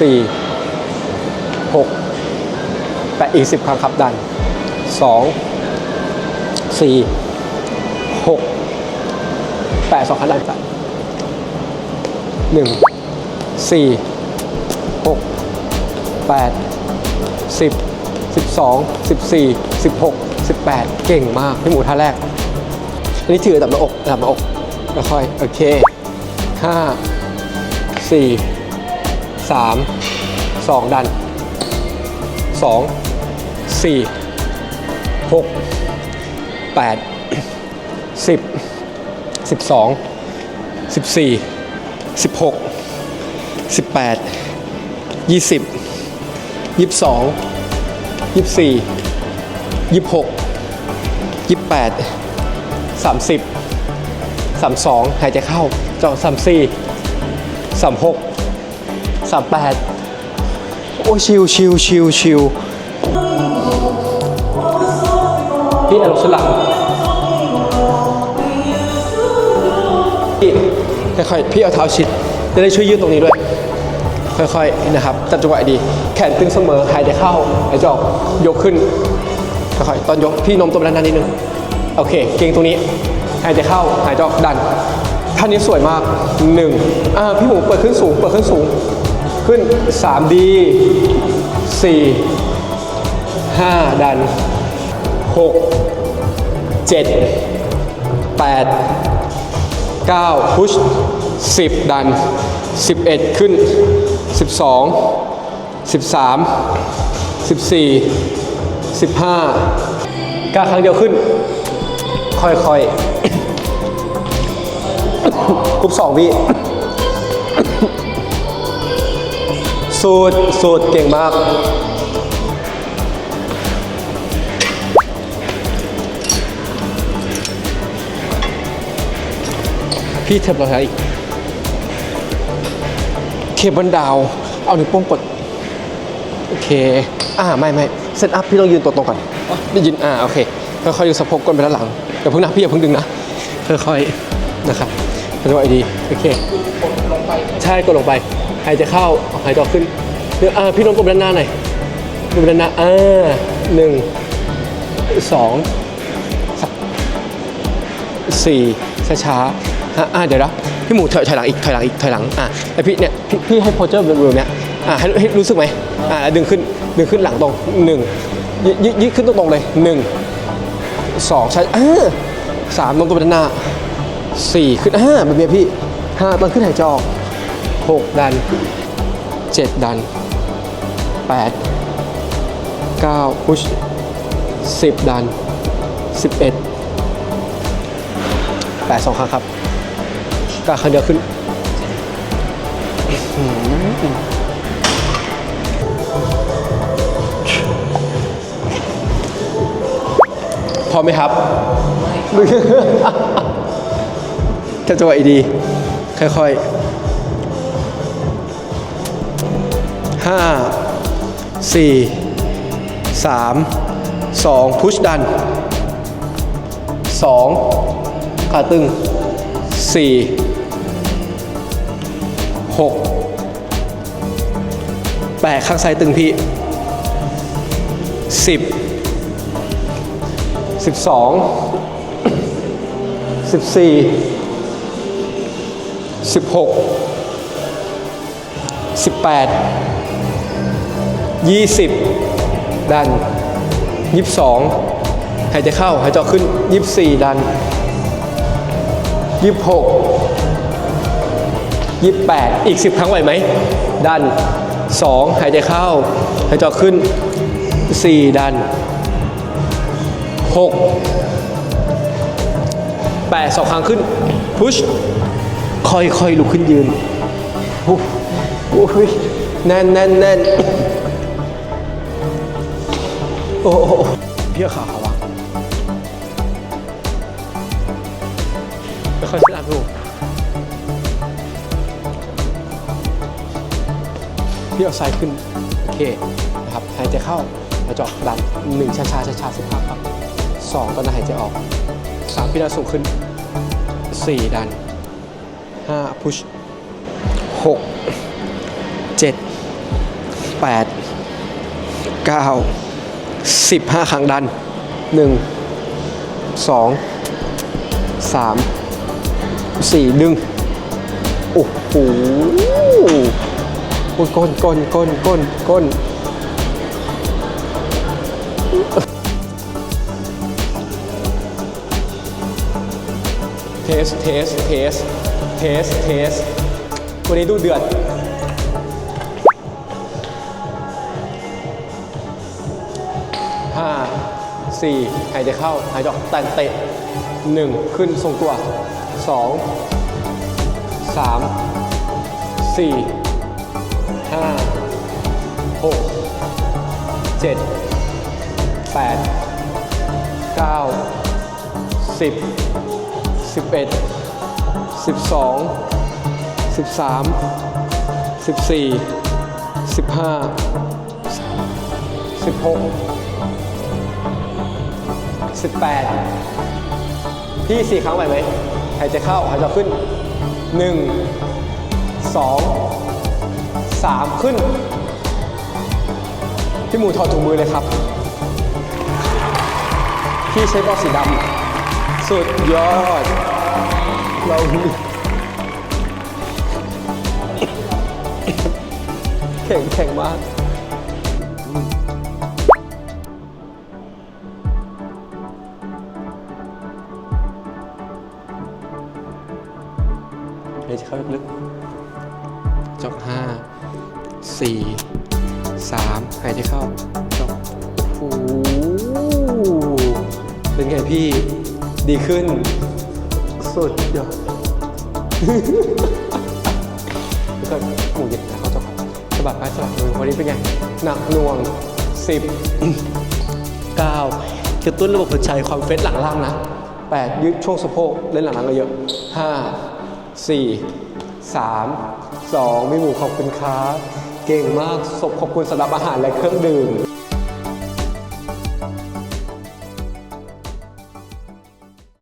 สี่หกแปะอีกสิบครั้งครับดันสองสี่หกแปะสองครั้งดันจัดหนึ่งสี่หกแปดสิบสิบสองสิบสี่สิบหกสิบแปดเก่งมากพี่หมูท่าแรก อันนี้ถือระดับหน้าอกระดับหน้าอกค่อย โอเคห้าสี่ สามสองดันสองสี่หกแปดสิบสิบสองสิบสี่สิบหกสิบแปดยี่สิบยี่สิบสองยี่สิบสี่ยี่สิบหกยี่สิบแปด30 32 หายใจเข้าจอ34 36 38โอ้ชิวชิวชิวชิวพี่อนุสลังพี่ค่อยๆพี่เอาเท้าชิดจะได้ช่วยยืดตรงนี้ด้วย ค่อยๆนะครับจับจังหวะดี แขนตึงเสมอหายใจเข้าหายใจออกยกขึ้นค่อยๆตอนยกพี่นมตัวไปด้านหน้านิดนึงโอเค เก่งตรงนี้หายใจเข้าหายใจออกดันท่านี้สวยมากหนึ่งอ่าพี่หมูเปิดขึ้นสูงเปิดขึ้นสูง ขึ้น 3D 4 5 ดัน 6 7 8 9 พุช 10 ดัน 11 ขึ้น 12 13 14 15ก้าครั้งเดียวขึ้น ค่อยๆกรุ๊ปสองวิ สูดสูดเก่งมาก พี่เทิบเราใช้อีกเคเบิลดาว เอาหนิ้วโป้งกด โอเค อ่า ไม่ไม่เซตอัพพี่ต้องยืนตัวตรงก่อนไม่ยืนอ่า โอเค ค่อยๆดึงสะโพกก้นไปด้านหลังอย่าเพิ่งนะพี่อย่าเพิ่งดึงนะ ค่อยๆ นะครับจังหวะดี โอเค ใช่ กดลงไป หายใจเข้าหายใจออกขึ้นเดี๋ยวอ่าพี่น้องกดไปด้านหน้าหน่อยกดไปด้านหน้าอ่าหนึ่งสองสามสี่ช้าๆฮะอ่าเดี๋ยวนะพี่หมูถอยถอยหลังอีกถอยหลังอีกถอยหลังอ่าแล้วพี่เนี่ยพี่พี่ให้โพสเจอร์แบบเนี้ยอ่าให้ให้รู้สึกไหมอ่าแล้วดึงขึ้นดึงขึ้นหลังตรงหนึ่งยืดยืดขึ้นตรงๆเลยหนึ่งสองใช่อ่าสามลงตัวไปด้านหน้าสี่ขึ้นห้าแบบนี้พี่ห้าตอนขึ้นหายใจออก หกดันเจ็ดดันแปดเก้าพุชสิบดันสิบเอ็ดแปดสองครั้งครับก้าวครั้งเดียวขึ้นอื้อหือพร้อมไหมครับจะจังหวะดี ค่อยๆ ห้าสี่สามสองพุชดันสองขาตึงสี่หกแปดข้างซ้ายตึงพี่สิบสิบส องสิบสี่สิบหกสิบแปดยี่สิบดันยี่สองหายใจเข้า หายใจออกขึ้นยี่สี่ดันยี่สิบหกยี่แปดอีกสิบครั้งไหวไหม ดันสองหายใจเข้า หายใจออกขึ้นสี่ดันหกแปดสองครั้งขึ้น พุช ค่อยๆลุกขึ้นยืนโอ้โหแน่นแน่นแน่น โอ้โหพี่ขาขาวางไม่ค่อยสะอาดลูกพี่เอาไซด์ขึ้น โอเคนะครับหายใจเข้าหายใจออกดันหนึ่งช้าๆช้าๆสิบครั้งครับสองตอนนั้นหายใจออกสามพี่ดันสูงขึ้นสี่ดันห้าพุชหกเจ็ดแปดเก้า สิบห้าครั้งดันหนึ่งสองสามสี่ดึง โอ้โหก้นก้นก้นก้นก้นเทส เทส เทส เทส เทส วันนี้ดูเดือด ห้าสี่หายใจเข้า หายใจออกแต่เตะหนึ่งขึ้นทรงตัวสองสามสี่ห้าหกเจ็ดแปดเก้าสิบสิบเอ็ดสิบสองสิบสามสิบแปดพี่สี่ครั้งไหวไหมหายใจเข้าหายใจขึ้นหนึ่งสองสามขึ้น พี่หมูถอดถุงมือเลยครับ พี่ใช้บอลสีดำสุดยอด เราแข็งแข็งมาก เดี๋ยวจะเข้าลึกๆจบห้าสี่สามหายใจเข้าจบโอ้โหเป็นไงพี่ดีขึ้น สุดยอดแล้วก็หมูเย็นนะเขาจะสะบัดไปสะบัดมือวันนี้เป็นไง หนักหน่วงสิบเก้ากระตุ้นระบบหัวใจความเฟสหลังล่างนะแปดยืดช่วงสะโพกเล่นหลังล่างก็เยอะห้า สี่สามสองมีหมูขอบคุณครับ เก่งมากศพขอบคุณสำหรับอาหารและเครื่องดื่ม